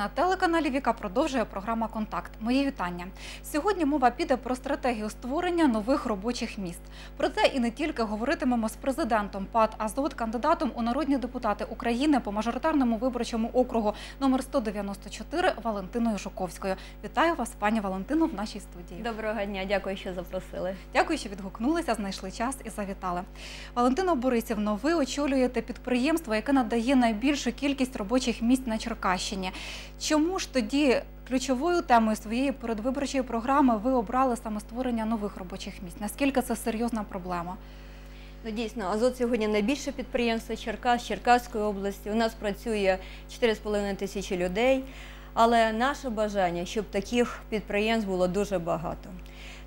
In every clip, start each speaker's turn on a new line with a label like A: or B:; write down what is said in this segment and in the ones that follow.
A: на телеканалі Віка продовжує програма Контакт. Мої вітання. Сьогодні мова піде про стратегію створення нових робочих міст. Про це і не тільки говоритимемо з президентом ПАД Азот, кандидатом у народні депутати України по мажоритарному виборчому округу номер 194 Валентиною Жуковською. Вітаю вас, пані Валентино, в нашій студії.
B: Доброго дня, дякую, що запросили.
A: Дякую, що відгукнулися, знайшли час і завітали. Валентино Борисівно, ви очолюєте підприємство, яке надає найбільшу кількість робочих місць на Черкащині. Чому ж тоді ключовою темою своєї передвиборчої програми ви обрали саме створення нових робочих місць? Наскільки це серйозна проблема?
B: Ну, дійсно, Азот сьогодні найбільше підприємство Черкас, Черкаської області. У нас працює 4,5 тисячі людей, але наше бажання, щоб таких підприємств було дуже багато.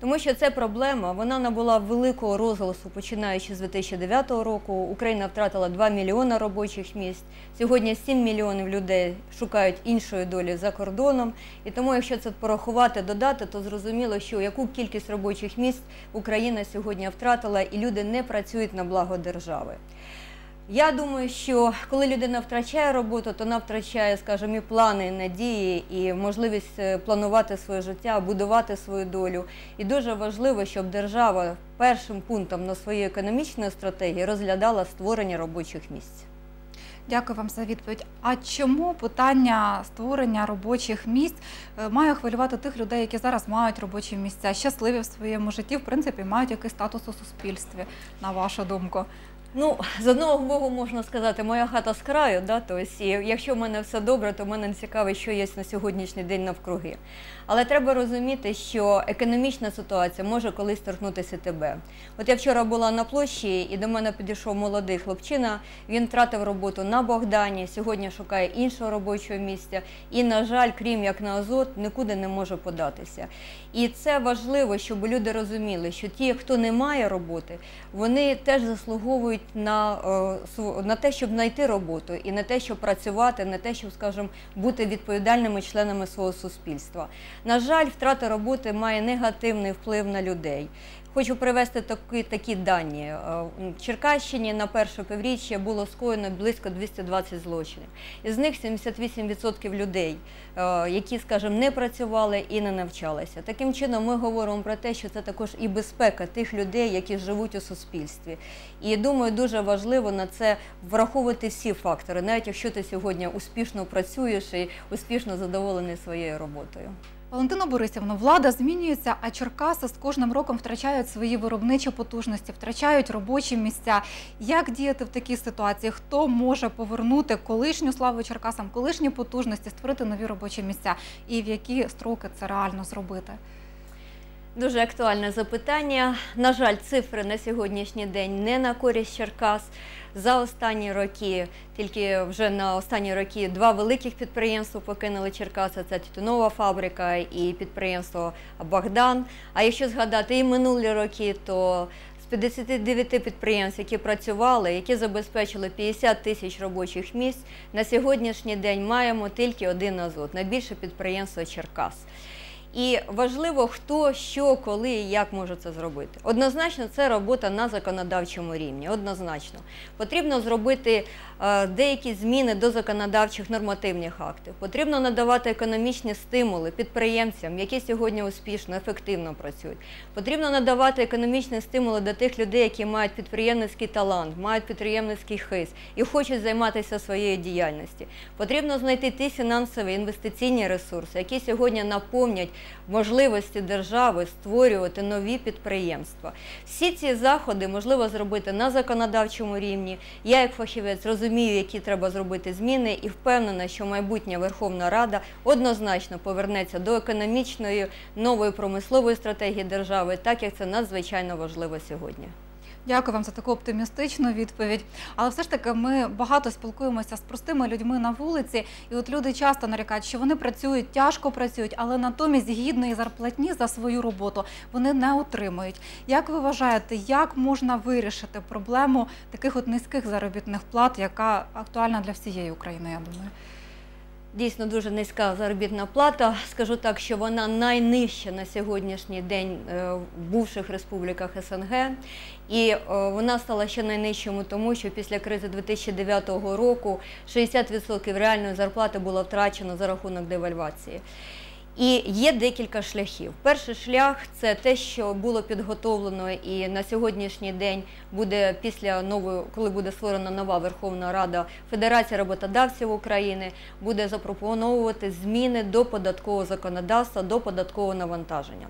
B: Тому що це проблема, вона набула великого розголосу, починаючи з 2009 року. Україна втратила 2 мільйони робочих місць. Сьогодні 7 мільйонів людей шукають іншої долі за кордоном. І тому, якщо це порахувати, додати, то зрозуміло, що яку кількість робочих місць Україна сьогодні втратила, і люди не працюють на благо держави. Я думаю, що коли людина втрачає роботу, то вона втрачає, скажімо, і плани, і надії, і можливість е, планувати своє життя, будувати свою долю. І дуже важливо, щоб держава першим пунктом на своїй економічної стратегії розглядала створення робочих місць.
A: Дякую вам за відповідь. А чому питання створення робочих місць е, має хвилювати тих людей, які зараз мають робочі місця, щасливі в своєму житті, в принципі, мають якийсь статус у суспільстві, на вашу думку?
B: Ну, з одного боку можна сказати, моя хата з краю, да, тобто, і якщо в мене все добре, то мене не цікаво, що є на сьогоднішній день навкруги. Але треба розуміти, що економічна ситуація може колись торкнутися тебе. От я вчора була на площі, і до мене підійшов молодий хлопчина. Він втратив роботу на Богдані, сьогодні шукає іншого робочого місця. І, на жаль, крім як на Азот, нікуди не може податися. І це важливо, щоб люди розуміли, що ті, хто не має роботи, вони теж заслуговують на, е, на те, щоб знайти роботу, і на те, щоб працювати, на те, щоб, скажімо, бути відповідальними членами свого суспільства. На жаль, втрата роботи має негативний вплив на людей. Хочу привести такі такі дані. Е, в Черкащині на перше півріччя було скоєно близько 220 злочинів. Із них 78% людей, е, які, скажімо, не працювали і не навчалися. Таким чином, ми говоримо про те, що це також і безпека тих людей, які живуть у суспільстві. І думаю, дуже важливо на це враховувати всі фактори, навіть якщо ти сьогодні успішно працюєш і успішно задоволений своєю роботою.
A: Валентино Борисівно, влада змінюється, а Черкаси з кожним роком втрачають свої виробничі потужності, втрачають робочі місця. Як діяти в такій ситуації? Хто може повернути колишню славу Черкасам, колишні потужності, створити нові робочі місця? І в які строки це реально зробити?
B: Дуже актуальне запитання. На жаль, цифри на сьогоднішній день не на користь Черкас. За останні роки, тільки вже на останні роки, два великих підприємства покинули Черкаси. Це тютюнова фабрика і підприємство Богдан. А якщо згадати і минулі роки, то з 59 підприємств, які працювали, які забезпечили 50 тисяч робочих місць, на сьогоднішній день маємо тільки один азот найбільше підприємство Черкас. І важливо, хто, що, коли і як може це зробити. Однозначно, це робота на законодавчому рівні. Однозначно, потрібно зробити е, деякі зміни до законодавчих нормативних актів. Потрібно надавати економічні стимули підприємцям, які сьогодні успішно, ефективно працюють. Потрібно надавати економічні стимули до тих людей, які мають підприємницький талант, мають підприємницький хист і хочуть займатися своєю діяльністю. Потрібно знайти ті фінансові інвестиційні ресурси, які сьогодні наповнять можливості держави створювати нові підприємства. Всі ці заходи можливо зробити на законодавчому рівні. Я, як фахівець, розумію, які треба зробити зміни, і впевнена, що майбутня Верховна Рада однозначно повернеться до економічної нової промислової стратегії держави, так як це надзвичайно важливо сьогодні.
A: Дякую вам за таку оптимістичну відповідь. Але все ж таки ми багато спілкуємося з простими людьми на вулиці, і от люди часто нарікають, що вони працюють, тяжко працюють, але натомість гідної зарплатні за свою роботу вони не отримують. Як ви вважаєте, як можна вирішити проблему таких от низьких заробітних плат, яка актуальна для всієї України? Я думаю.
B: Дійсно дуже низька заробітна плата. Скажу так, що вона найнижча на сьогоднішній день е, в бувших республіках СНГ. І е, вона стала ще найнижчому, тому що після кризи 2009 року 60% реальної зарплати було втрачено за рахунок девальвації. І є декілька шляхів. Перший шлях це те, що було підготовлено, і на сьогоднішній день буде після нової, коли буде створена нова Верховна Рада Федерація роботодавців України, буде запропоновувати зміни до податкового законодавства, до податкового навантаження.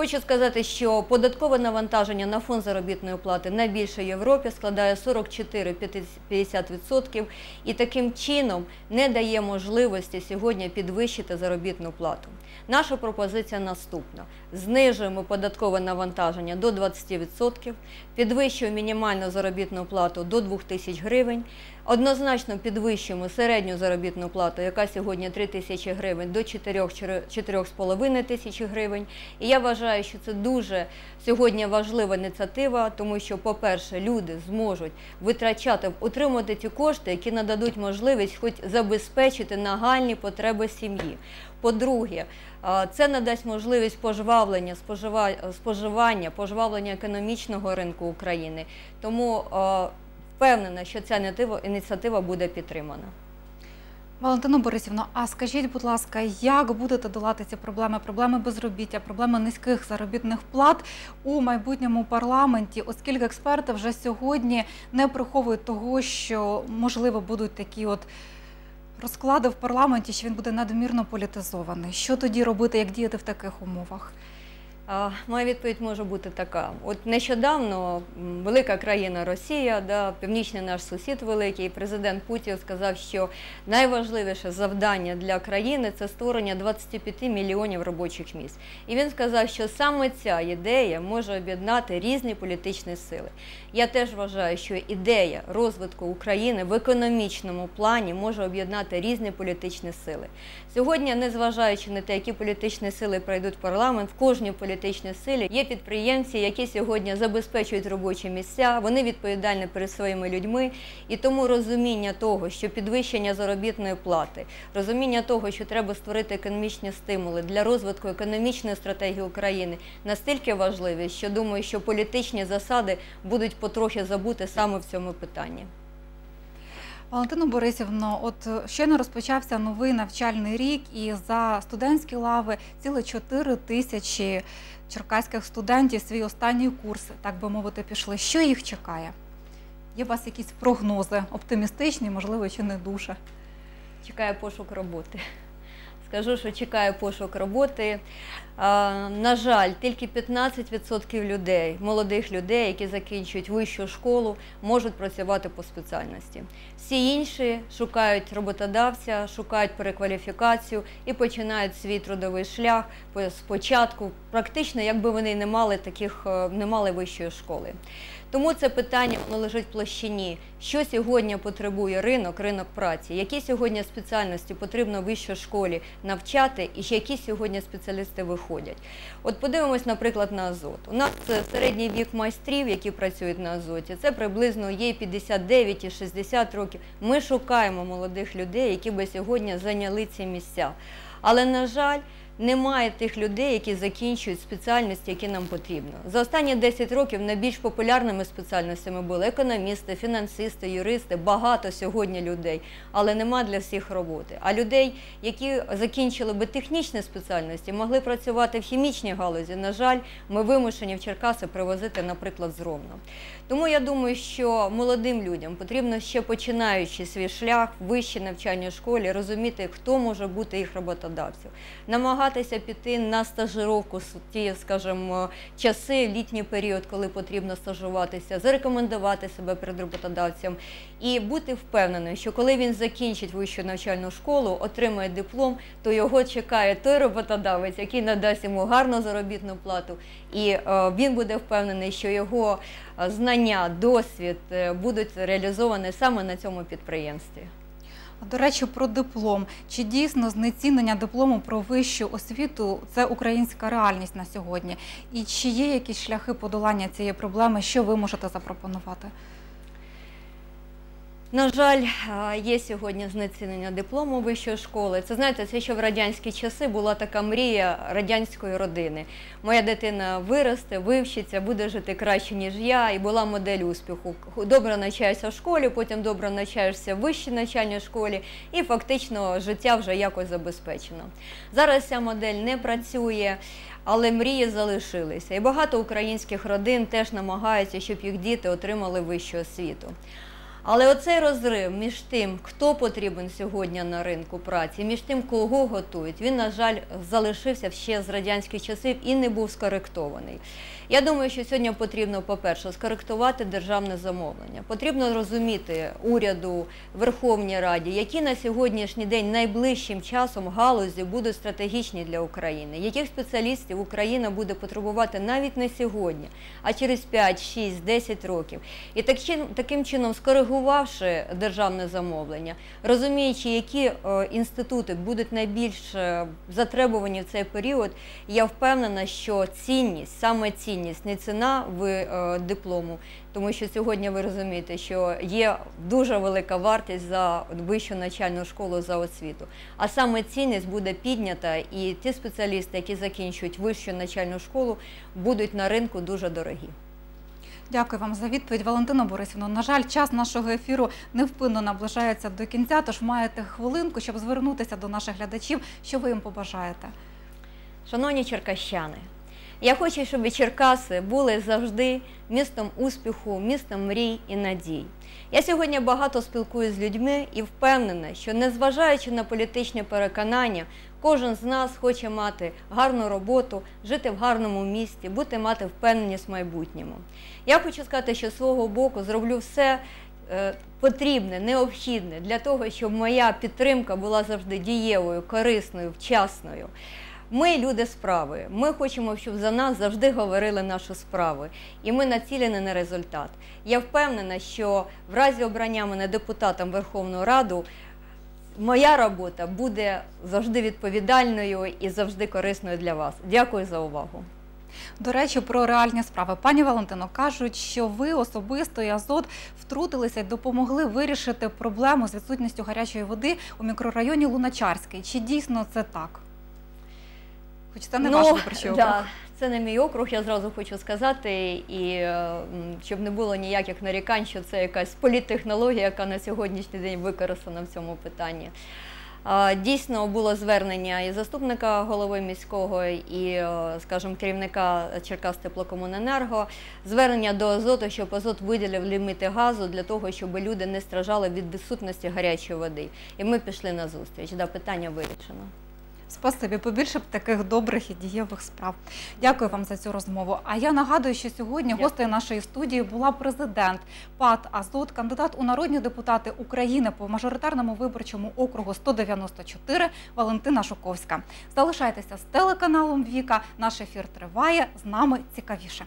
B: Хочу сказати, що податкове навантаження на фонд заробітної плати найбільше в Європі складає 44-50% і таким чином не дає можливості сьогодні підвищити заробітну плату. Наша пропозиція наступна: знижуємо податкове навантаження до 20%, підвищуємо мінімальну заробітну плату до 2 тисяч гривень. Однозначно підвищуємо середню заробітну плату, яка сьогодні 3 тисячі гривень, до 4-4,5 тисячі гривень. І я вважаю, що це дуже сьогодні важлива ініціатива, тому що, по-перше, люди зможуть витрачати, отримати ті кошти, які нададуть можливість хоч забезпечити нагальні потреби сім'ї. По-друге, це надасть можливість пожвавлення споживання, пожвавлення економічного ринку України. Тому впевнена, що ця ініціатива буде підтримана.
A: Валентино Борисівно, а скажіть, будь ласка, як будете долати ці проблеми? Проблеми безробіття, проблеми низьких заробітних плат у майбутньому парламенті, оскільки експерти вже сьогодні не приховують того, що можливо будуть такі от розклади в парламенті, що він буде надмірно політизований. Що тоді робити, як діяти в таких умовах?
B: Моя відповідь може бути така: от нещодавно велика країна Росія, да, північний наш сусід великий, президент Путін сказав, що найважливіше завдання для країни це створення 25 мільйонів робочих місць. І він сказав, що саме ця ідея може об'єднати різні політичні сили. Я теж вважаю, що ідея розвитку України в економічному плані може об'єднати різні політичні сили. Сьогодні, незважаючи на те, які політичні сили пройдуть в парламент, в кожній політичній силі є підприємці, які сьогодні забезпечують робочі місця, вони відповідальні перед своїми людьми. І тому розуміння того, що підвищення заробітної плати, розуміння того, що треба створити економічні стимули для розвитку економічної стратегії України, настільки важливі, що думаю, що політичні засади будуть потрохи забути саме в цьому питанні.
A: Валентино Борисівно, от е, щойно розпочався новий навчальний рік, і за студентські лави ціле 4 тисячі черкаських студентів свій останній курс, так би мовити, пішли. Що їх чекає? Є у вас якісь прогнози оптимістичні, можливо, чи не дуже?
B: Чекає пошук роботи. Скажу, що чекає пошук роботи. На жаль, тільки 15% людей, молодих людей, які закінчують вищу школу, можуть працювати по спеціальності. Всі інші шукають роботодавця, шукають перекваліфікацію і починають свій трудовий шлях спочатку, практично, якби вони не мали таких, е, не мали вищої школи. Тому це питання воно лежить в площині. Що сьогодні потребує ринок, ринок праці, які сьогодні спеціальності потрібно вищій школі навчати, і які сьогодні спеціалісти виходять. От подивимось, наприклад, на азот. У нас середній вік майстрів, які працюють на азоті, це приблизно є 59 і 60 років. Ми шукаємо молодих людей, які би сьогодні зайняли ці місця. Але, на жаль, немає тих людей, які закінчують спеціальності, які нам потрібно. За останні 10 років найбільш популярними спеціальностями були економісти, фінансисти, юристи, багато сьогодні людей, але нема для всіх роботи. А людей, які закінчили би технічні спеціальності, могли працювати в хімічній галузі. На жаль, ми вимушені в Черкаси привозити, наприклад, з Ровно. Тому я думаю, що молодим людям потрібно ще починаючи свій шлях в вищій навчальній школі, розуміти, хто може бути їх роботодавцем. Намагатися піти на стажировку ті, скажімо, часи, літній період, коли потрібно стажуватися, зарекомендувати себе перед роботодавцем і бути впевненим, що коли він закінчить вищу навчальну школу, отримає диплом, то його чекає той роботодавець, який надасть йому гарну заробітну плату, і е, він буде впевнений, що його знання, досвід е, будуть реалізовані саме на цьому підприємстві.
A: До речі, про диплом. Чи дійсно знецінення диплому про вищу освіту це українська реальність на сьогодні? І чи є якісь шляхи подолання цієї проблеми, що ви можете запропонувати?
B: На жаль, є сьогодні знецінення диплому вищої школи. Це знаєте, це ще в радянські часи була така мрія радянської родини. Моя дитина виросте, вивчиться, буде жити краще, ніж я, і була модель успіху. Добре навчаєшся в школі, потім добре навчаєшся в вищій навчальній школі, і фактично життя вже якось забезпечено. Зараз ця модель не працює. Але мрії залишилися, і багато українських родин теж намагаються, щоб їх діти отримали вищу освіту. Але оцей розрив між тим, хто потрібен сьогодні на ринку праці, між тим, кого готують, він, на жаль, залишився ще з радянських часів і не був скоректований. Я думаю, що сьогодні потрібно, по-перше, скоректувати державне замовлення. Потрібно розуміти уряду, Верховній Раді, які на сьогоднішній день найближчим часом галузі будуть стратегічні для України, яких спеціалістів Україна буде потребувати навіть не сьогодні, а через 5, 6, 10 років. І таким чином, скоригувавши державне замовлення, розуміючи, які е, інститути будуть найбільш е, затребувані в цей період, я впевнена, що цінність, саме цінність, не ціна в е, диплому, тому що сьогодні ви розумієте, що є дуже велика вартість за вищу навчальну школу за освіту. А саме цінність буде піднята, і ті спеціалісти, які закінчують вищу навчальну школу, будуть на ринку дуже дорогі.
A: Дякую вам за відповідь, Валентина Борисівна. На жаль, час нашого ефіру невпинно наближається до кінця, тож маєте хвилинку, щоб звернутися до наших глядачів. Що ви їм побажаєте?
B: Шановні черкащани, я хочу, щоб Черкаси були завжди містом успіху, містом мрій і надій. Я сьогодні багато спілкуюся з людьми і впевнена, що незважаючи на політичні переконання, кожен з нас хоче мати гарну роботу, жити в гарному місті, бути мати впевненість в майбутньому. Я хочу сказати, що з свого боку зроблю все е, потрібне, необхідне для того, щоб моя підтримка була завжди дієвою, корисною, вчасною. Ми люди справи. Ми хочемо, щоб за нас завжди говорили нашу справу, і ми націлені на результат. Я впевнена, що в разі обрання мене депутатом Верховної Ради моя робота буде завжди відповідальною і завжди корисною для вас. Дякую за увагу.
A: До речі, про реальні справи. Пані Валентино, кажуть, що ви особисто і Азот втрутилися і допомогли вирішити проблему з відсутністю гарячої води у мікрорайоні Луначарський. Чи дійсно це так? Хоч це не
B: Ну,
A: ваш виборчий округ.
B: Да, це не мій округ, я зразу хочу сказати, і е, щоб не було ніяких нарікань, що це якась політтехнологія, яка на сьогоднішній день використана в цьому питанні. Дійсно було звернення і заступника голови міського, і, е, скажімо, керівника Черкас теплокомуненерго, звернення до Азоту, щоб Азот виділив ліміти газу для того, щоб люди не страждали від відсутності гарячої води. І ми пішли на зустріч. Да, питання вирішено.
A: Спасибі, побільше б таких добрих і дієвих справ. Дякую вам за цю розмову. А я нагадую, що сьогодні
B: Дякую.
A: гостею нашої студії була президент ПАТ Азот, кандидат у народні депутати України по мажоритарному виборчому округу 194 Валентина Шуковська. Залишайтеся з телеканалом Віка. Наш ефір триває. З нами цікавіше.